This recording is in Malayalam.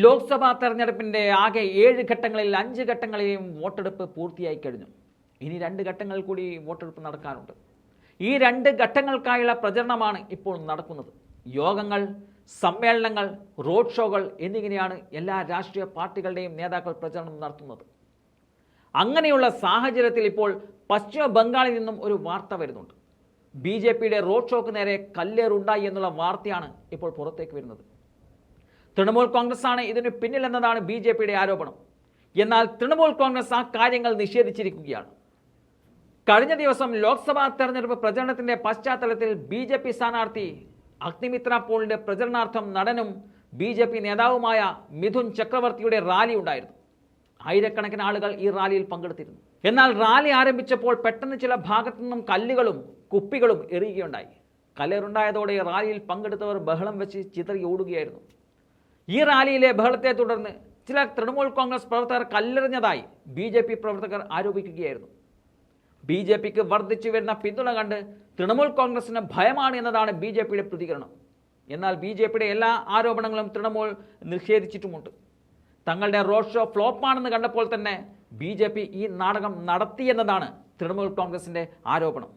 ലോക്സഭാ തെരഞ്ഞെടുപ്പിന്റെ ആകെ ഏഴ് ഘട്ടങ്ങളിൽ അഞ്ച് ഘട്ടങ്ങളിലെയും വോട്ടെടുപ്പ് പൂർത്തിയായി കഴിഞ്ഞു. ഇനി രണ്ട് ഘട്ടങ്ങൾ കൂടി വോട്ടെടുപ്പ് നടക്കാനുണ്ട്. ഈ രണ്ട് ഘട്ടങ്ങൾക്കായുള്ള പ്രചരണമാണ് ഇപ്പോൾ നടക്കുന്നത്. യോഗങ്ങൾ സമ്മേളനങ്ങൾ റോഡ് ഷോകൾ എന്നിങ്ങനെയാണ് എല്ലാ രാഷ്ട്രീയ പാർട്ടികളുടെയും നേതാക്കൾ പ്രചരണം നടത്തുന്നത്. അങ്ങനെയുള്ള സാഹചര്യത്തിൽ ഇപ്പോൾ പശ്ചിമ ബംഗാളിൽ നിന്നും ഒരു വാർത്ത വരുന്നുണ്ട്. ബി ജെ പിയുടെ റോഡ് ഷോക്ക് നേരെ കല്ലേറുണ്ടായി എന്നുള്ള വാർത്തയാണ് ഇപ്പോൾ പുറത്തേക്ക് വരുന്നത്. തൃണമൂൽ കോൺഗ്രസ് ആണ് ഇതിന് പിന്നിലെന്നതാണ് ബി ജെ പിയുടെ ആരോപണം. എന്നാൽ തൃണമൂൽ കോൺഗ്രസ് ആ കാര്യങ്ങൾ നിഷേധിച്ചിരിക്കുകയാണ്. കഴിഞ്ഞ ദിവസം ലോക്സഭാ തെരഞ്ഞെടുപ്പ് പ്രചരണത്തിന്റെ പശ്ചാത്തലത്തിൽ ബി ജെ പി സ്ഥാനാർത്ഥി അഗ്നിമിത്ര പോളിന്റെ പ്രചരണാർത്ഥം നടനും ബി ജെ പി നേതാവുമായ മിഥുൻ ചക്രവർത്തിയുടെ റാലി ഉണ്ടായിരുന്നു. ആയിരക്കണക്കിന് ആളുകൾ ഈ റാലിയിൽ പങ്കെടുത്തിരുന്നു. എന്നാൽ റാലി ആരംഭിച്ചപ്പോൾ പെട്ടെന്ന് ചില ഭാഗത്തു നിന്നും കല്ലുകളും കുപ്പികളും എറിയുകയുണ്ടായി. കല്ലേറുണ്ടായതോടെ റാലിയിൽ പങ്കെടുത്തവർ ബഹളം വെച്ച് ചിതറി ഓടുകയായിരുന്നു. ഈ റാലിയിലെ ബഹളത്തെ തുടർന്ന് ചില തൃണമൂൽ കോൺഗ്രസ് പ്രവർത്തകർ കല്ലെറിഞ്ഞതായി ബി ജെ പി പ്രവർത്തകർ ആരോപിക്കുകയായിരുന്നു. ബി ജെ പിക്ക് വർദ്ധിച്ചു വരുന്ന പിന്തുണ കണ്ട് തൃണമൂൽ കോൺഗ്രസിന് ഭയമാണ് എന്നതാണ് ബി ജെ പിയുടെ പ്രതികരണം. എന്നാൽ ബി ജെ പിയുടെ എല്ലാ ആരോപണങ്ങളും തൃണമൂൽ നിഷേധിച്ചിട്ടുമുണ്ട്. തങ്ങളുടെ റോഡ് ഷോ ഫ്ലോപ്പാണെന്ന് കണ്ടപ്പോൾ തന്നെ ബി ജെ പി ഈ നാടകം നടത്തിയെന്നതാണ് തൃണമൂൽ കോൺഗ്രസിന്റെ ആരോപണം.